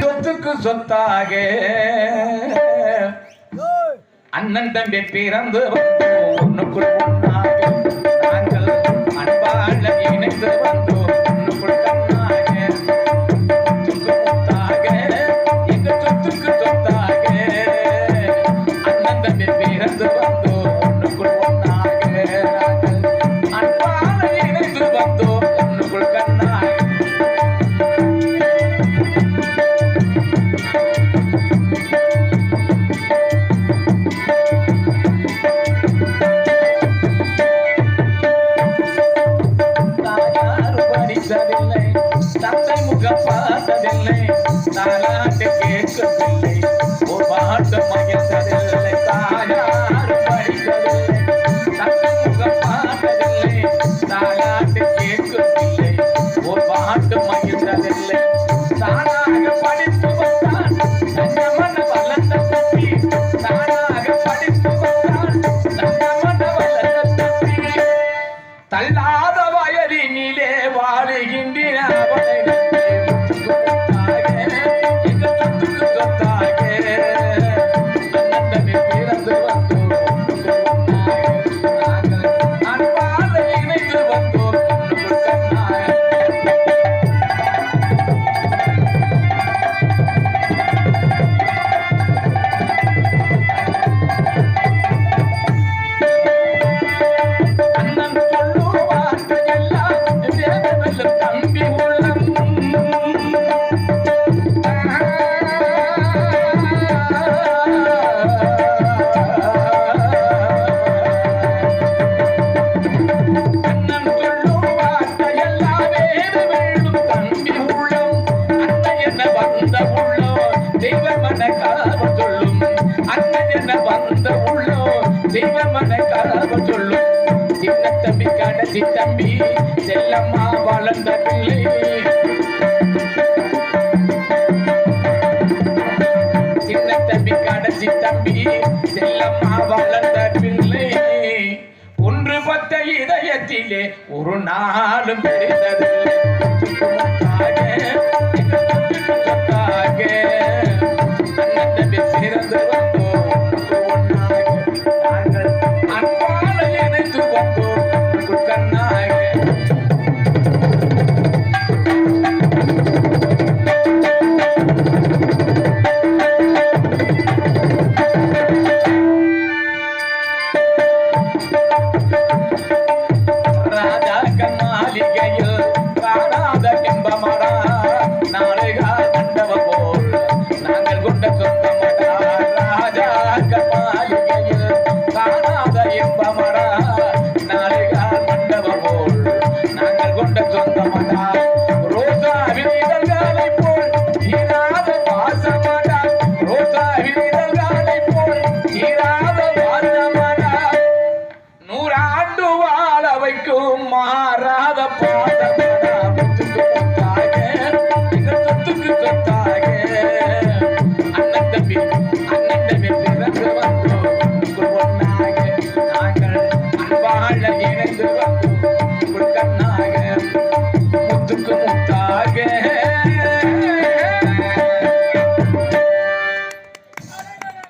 சொத்துக்கு சொத்தாக. அண்ணன் தம்பி பிறந்து ஒண்ணுக்குள் நாங்கள் அன்பாள இணைந்து வந்தோம் ತತ್ತೆ ಮುಗ ಪಾದದಲ್ಲಿ ತಾಲಾಟೆ ಕೇಕದಲ್ಲಿ ಒಬ್ಬಾಟ ಮಯಸದಲ್ಲಿ ತಾಯಾರು ಮಡಿದಲ್ಲಿ ತತ್ತೆ ಮುಗ ಪಾದದಲ್ಲಿ ತಾಲಾಟೆ ಕೇಕದಲ್ಲಿ ಒಬ್ಬಾಟ ಮಯ கதவு சொல்லும். சின்ன தம்பி கடைசி தம்பி செல்லம்மா வளர்ந்த பிள்ளை. சின்ன தம்பி கடைசி தம்பி செல்லம்மா வளர்ந்த பிள்ளை. ஒன்று பத்த இதயத்திலே ஒரு நாளும் பெரிததில்லை